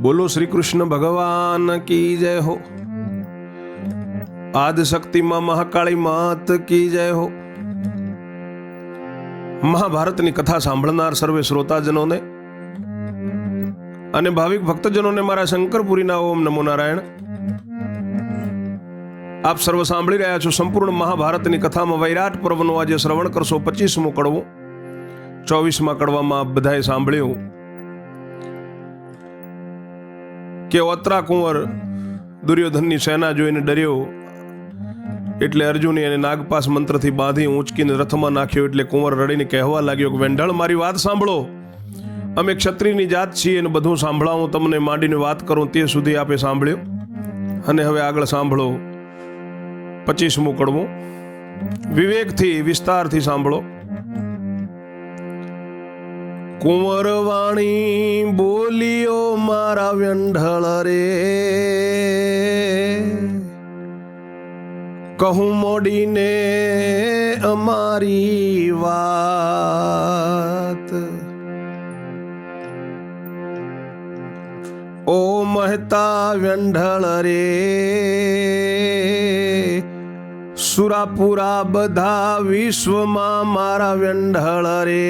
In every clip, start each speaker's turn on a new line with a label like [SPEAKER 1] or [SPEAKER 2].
[SPEAKER 1] બોલો શ્રી કૃષ્ણ ભગવાન કી જય હો? આદ શક્તિમાં મહાકાળી માત કી જય હો? મહાભારતની કથા સાંભળનાર સર્વે શ્રોતાજનોને અને ભાવિક ભક્તજનોને મારા શંકરપુરીના ઓમ નમો નારાયણ. આપ સર્વ સાંભળી રહ્યા છો સંપૂર્ણ મહાભારતની કથામાં વૈરાટ પર્વનું આજે શ્રવણ કરશો, પચીસમો કડવું. ચોવીસમાં કડવામાં બધાએ સાંભળ્યું. કે ઓત્રા કુંવર દુર્યોધનની સેના જોઈને ડર્યો. એટલે અર્જુને એને નાગપાસ મંત્રથી બાંધી ઊંચકીને રથમાં નાખ્યો એટલે કુંવર રડીને કહેવા લાગ્યો કે, વેંઢળ, મારી વાત સાંભળો. અમે ક્ષત્રિયની જાત છીએ અને બધું સાંભળાવું, તમને માંડીને વાત કરું, તે સુધી આપે સાંભળ્યો. અને હવે આગળ સાંભળો. પચીસમું કડવું વિવેકથી, વિસ્તારથી સાંભળો. કુંવરવાણી બોલીઓ મારા વ્યંઢળ રે. કહું મોડીને અમારી વાત. ઓ મહેતા વ્યંઢળ રે. સુરાપુરા બધા વિશ્વમાં મારા વ્યંઢળ રે.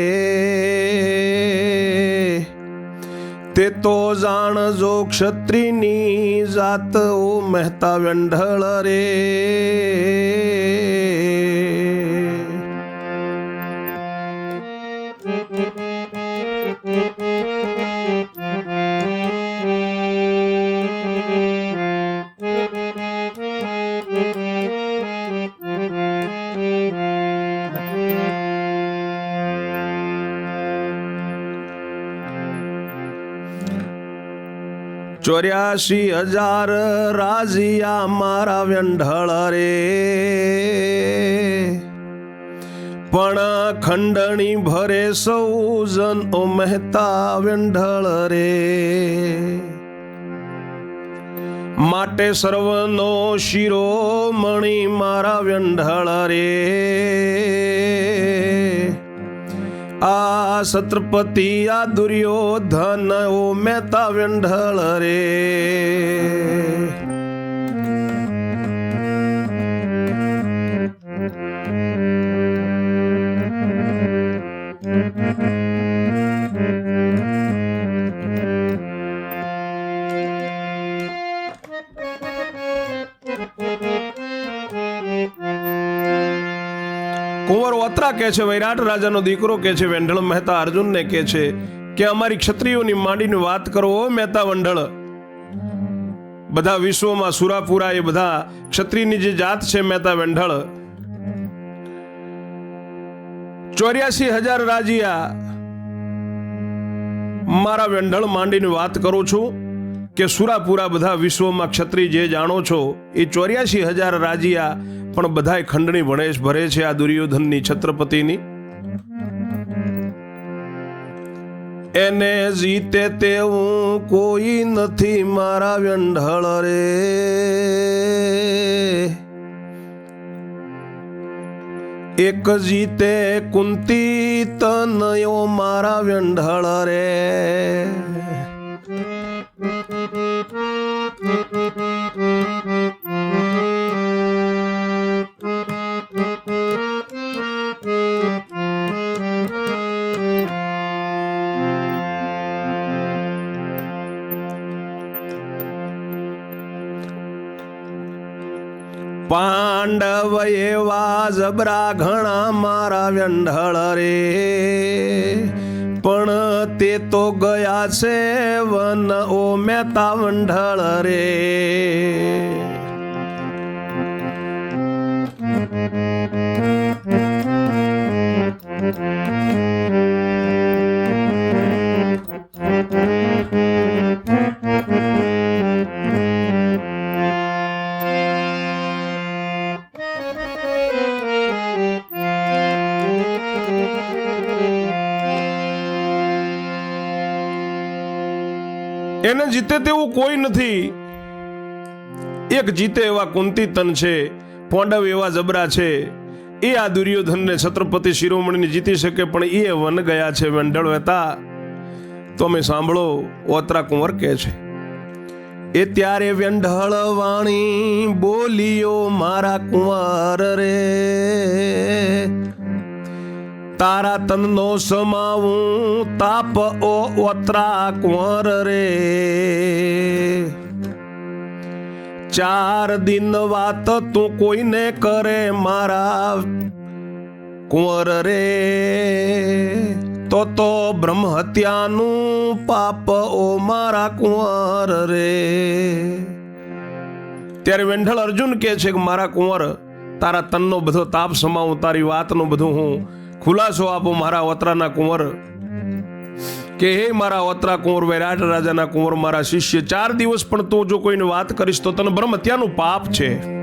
[SPEAKER 1] તે તો જાણજો ક્ષત્રિની જાત ઓ મહેતા વ્યંઢળ રે. ચોર્યાસી હજાર રાજીયા મારા વ્યંઢળ રે. પણ ખંડણી ભરે સૌ જન ઓ મહેતા વ્યંઢળ રે. માટે સર્વનો શિરોમણી મારા વ્યંઢળ રે. આ છત્રપતિ આ દુર્યોધન ઓ મહેતા વ્યંઢળ રે. કુંવર ઓત્રા કહે છે, વૈરાટ રાજાનો દીકરો કહે છે, વેંઢળ મહેતા અર્જુનને કહે છે કે અમારી ક્ષત્રિયોની માંડીની વાત કરો ઓ મહેતા વંઢળ. બધા વિશ્વમાં સુરાપુરા એ બધા ક્ષત્રિયની જે જાત છે, મહેતા વેંઢળ. ચોર્યાસી હજાર રાજીયા, મારા વેંઢળ માંડીની વાત કરું છું કે સુરાપુરા બધા વિશ્વમાં ક્ષત્રિય જે જાણો છો, એ ચોર્યાસી હજાર રાજીયા પણ બધાય ખંડણી ભણેશ ભરે છે આ દુર્યોધનની છત્રપતિની. એને જીતે તેવું કોઈ નથી મારા વ્યંઢળ રે. એક જીતે કુંતી તનયો મારા વ્યંઢળ રે. પાંડવ એવા જબરા ઘણા મારા વ્યંઢળ રે. પણ તે તો ગયા છે વન ઓ મહેતા વંઢળ રે. એને જીતે તેવું કોઈ નથી. એક જીતે એવા કુંતી તન છે, પોંડવ એવા જબરા છે. એ આ દુર્યોધનને છત્રપતિ શિરોમણીને જીતી શકે, પણ એ વન ગયા છે વંડળ હતા તો અમે સાંભળો, ઓતરા કુંવર કહે છે, એ ત્યારે વ્યંઢળ વાણી બોલિયો મારા કુંવર રે. તારા તનનો સમાવું તાપ ઓ ઓત્રા કુંવર રે. ચાર દિન વાત તું કોઈને કરે મારા કુંવર રે. તો તો બ્રહ્મ હત્યાનું પાપ ઓ મારા કુંવર રે. ત્યારે વેંઢળ અર્જુન કહે છે કે મારા કુંવર, તારા તનનો બધો તાપ સમાવું તારી વાતનું બધું હું ખુલાસો આપો મારા વત્રાના કુંવર. કે હે મારા વત્રા કુંવર, વૈરાટ રાજાના કુંવર, મારા શિષ્ય, ચાર દિવસ પણ તું જો કોઈને વાત કરીશ તો તને બ્રહ્મ હત્યાનું પાપ છે.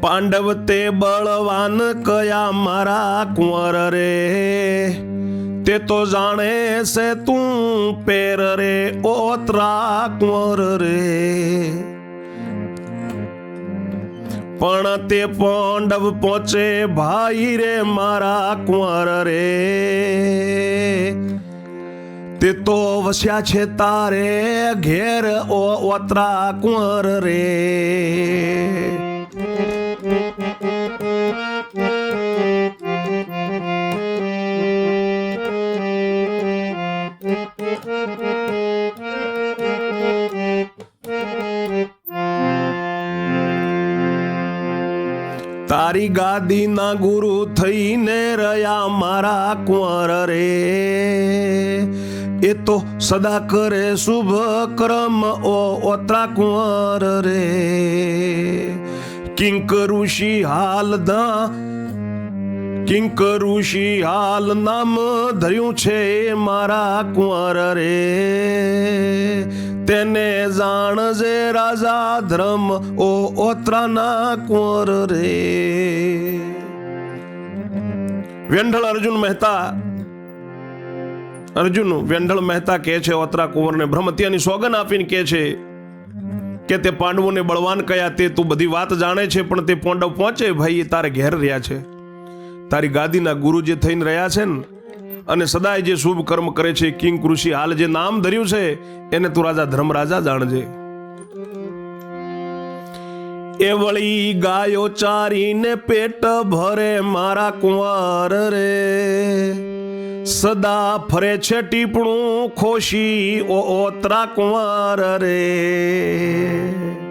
[SPEAKER 1] પાંડવ તે બળવાન કયા મારા કુંવર રે? તે તો જાણે છે તું પેર રે, ઓતરા કુંવર રે. પણ તે પાંડવ પહોંચે, ભાઈ રે મારા કુંવર રે. તે તો વસ્યા છે તારે, ઘેર ઓ ઓતરા કુંવર રે. તારી ગાદીના ગુરુ થઈને રહ્યા મારા કુંવર રે. એ તો સદા કરે શુભ કર્મ ઓ ઓત્રા કુંવર રે. કિંક ઋષિ હાલ દા, કિંક ઋષિ હાલ નામ ધર્યું છે મારા કુંવર રે. તેને જાણજે રાજા ધ્રમ, ઓ ઓત્રાના કુંવર રે. વ્યંઢળ અર્જુન મહેતા, અર્જુન વ્યંઢળ મહેતા કહે છે, ઓત્રા કુંવરને બ્રહ્મત્યાની સોગન આપીને કહે છે કે તે પાંડવોને બળવાન કયા તે તું બધી વાત જાણે છે, પણ તે પાંડવ પહોંચે, ભાઈ તારે ઘેર રહ્યા છે. તારી ગાદીના ગુરુ જે થઈને રહ્યા છે ને અને સદાય જે શુભ કર્મ કરે છે, કિંગ કૃષિ, હાલ જે નામ ધર્યું છે, એને તું રાજા ધર્મરાજા જાણજે. એ વળી ગાયો ચારીને પેટ ભરે, મારા કુંવર રે. સદા ફરે છે ટીપણું ખોશી, ઓ ઓતરા કુંવર રે.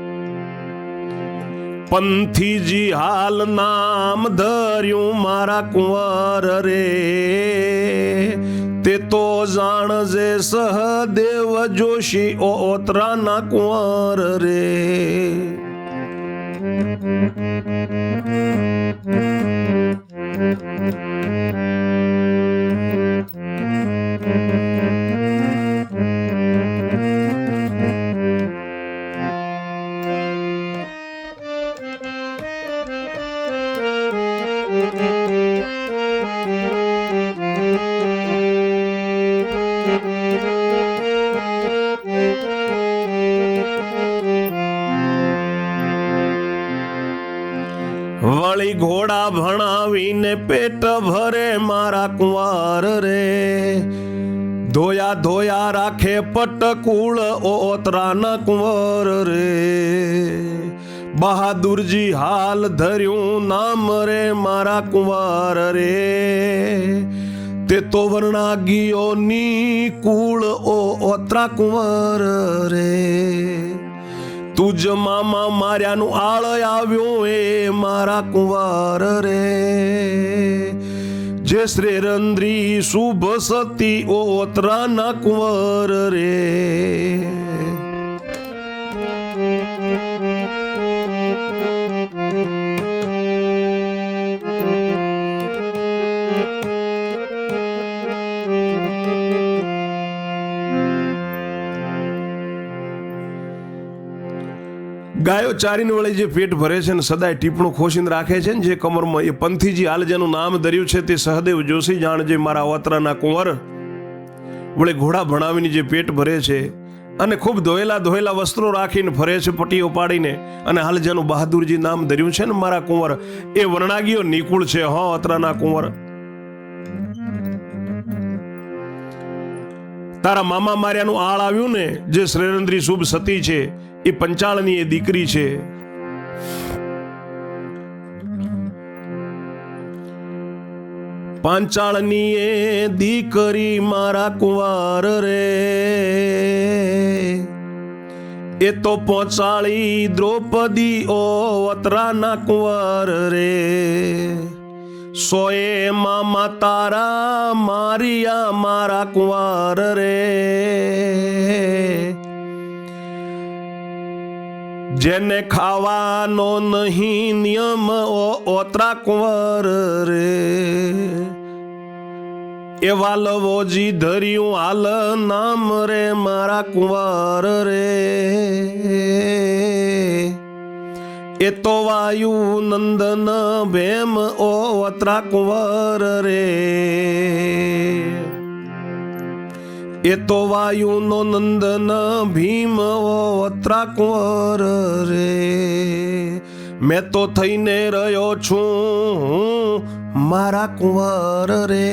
[SPEAKER 1] પંથીજી હાલ નામ ધર્યું મારા કુંવર રે. તે તો જાણજે સહદેવ જોશી ઓ ઓતરાના કુંવર રે. વળી ઘોડા ભણાવીને પેટ ભરે મારા કુંવાર રે. ધોયા ધોયા રાખે પટકુળ ઓતરાના કુંવર રે. બહાદુરજી હાલ ધર્યું નામ રે મારા કુંવાર રે. તે તો વર્ણાગીઓની કુળ ઓ ઓતરા કુંવર રે. તુજ મામા માર્યાનું આળ આવ્યું એ મારા કુંવાર રે. જે શ્રેરંદ્રી શુભ સતી ઓતરાના કુંવર રે. ગાયો ચારીને વળી જે પેટ ભરે છે ને સદાય ટીપણું ખોસીને રાખે છે ને જે કમરમાં એ પંથીજી હાલ જેનું નામ ધર્યું છે તે સહદેવ જોશી જાણ જે મારા અવતરાના કુંવર વળે ઘોડા ભણાવીને જે પેટ ભરે છે અને ખૂબ ધોયેલા ધોયેલા વસ્ત્રો રાખીને ફરે છે પટીઓ પાડીને અને હાલ જેનું બહાદુરજી નામ ધર્યું છે ને મારા કુંવર, એ વર્ણાગીઓ નિકુળ છે. હો અતરાના કુંવર. તારા મામા માર્યાનું આળ આવ્યું ને, જે શ્રેરંદ્રી શુભ સતી છે એ પંચાળની એ દીકરી છે. પાંચાળની એ દીકરી મારા કુંવાર રે. એ તો પહોંચાળી દ્રૌપદી ઓ વતરાના કુંવર રે. સોએ મામા તારા મારિયા મારા કુંવર રે. જેને ખાવાનો નહીં નિયમ ઓતરા કુંવર રે. એવા લવોજી ધર્યું હાલ નામ રે મારા કુંવર રે. એ તો વાયુ નંદન ભેમ ઓ અત્રા કુંવર રે. એ તો વાયુનો નંદન ભીમ વત્રા કુંવર રે. મેં તો થઈને રહ્યો છું મારા કુંવર રે.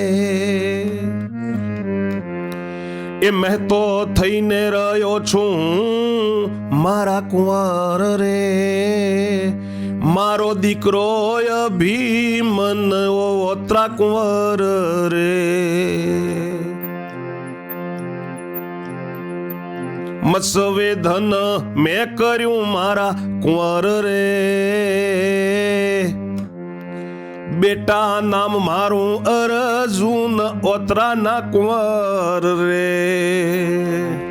[SPEAKER 1] એ મેં તો થઈને રહ્યો છું મારા કુંવર રે. મારો દીકરો ભીમ ઓત્રા કુંવર રે. મત્સવે ધન મેં કર્યું મારા કુંવર રે. બેટા નામ મારું અરજુન ઓતરાના કુંવર રે.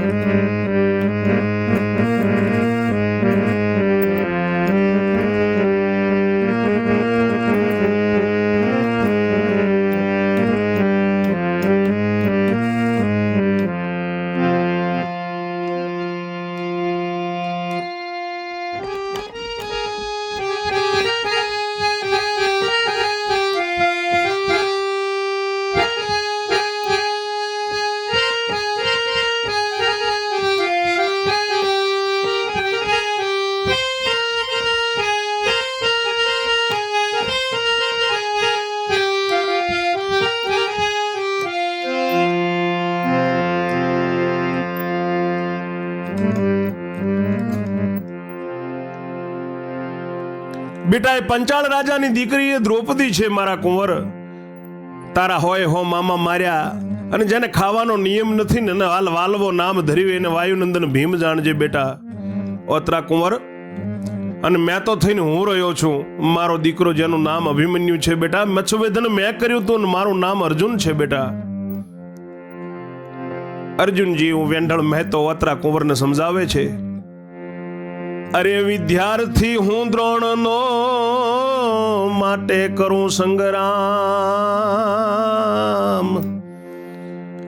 [SPEAKER 1] Música બેટા એ પંચાળ રાજાની દીકરી એ દ્રૌપદી છે, મારા કુંવર. તારા હોય હો મામા માર્યા, અને જેને ખાવાનો નિયમ નથી ને હાલ વાલવો નામ ધર્યું એને વાયુનંદન ભીમ જાણજે બેટા. ઓતરા કુંવર, અને મેં તો થઈને હું રહ્યો છું. મારો દીકરો જેનું નામ અભિમન્યુ છે બેટા મચ્છવેદન મેં કર્યું તું મારું નામ અર્જુન છે બેટા. અર્જુનજી, હું વેંઢળ મહેતો અત્રા કુંવરને સમજાવે છે. અરે વિદ્યાર્થી હું દ્રોણનો માટે કરું સંગ્રામ.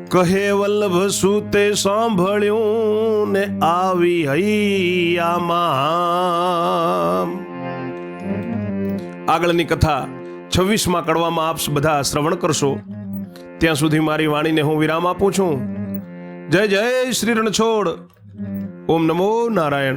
[SPEAKER 1] કહે વલ્લભ સુતે સાંભળ્યું ને આવી હૈયામાં આગળની કથા છવ્વીસમાં કડવામાં આપ બધા શ્રવણ કરશો. ત્યાં સુધી મારી વાણીને હું વિરામ આપું છું. જય જય શ્રી રણછોડ. ઓમ નમો નારાયણ.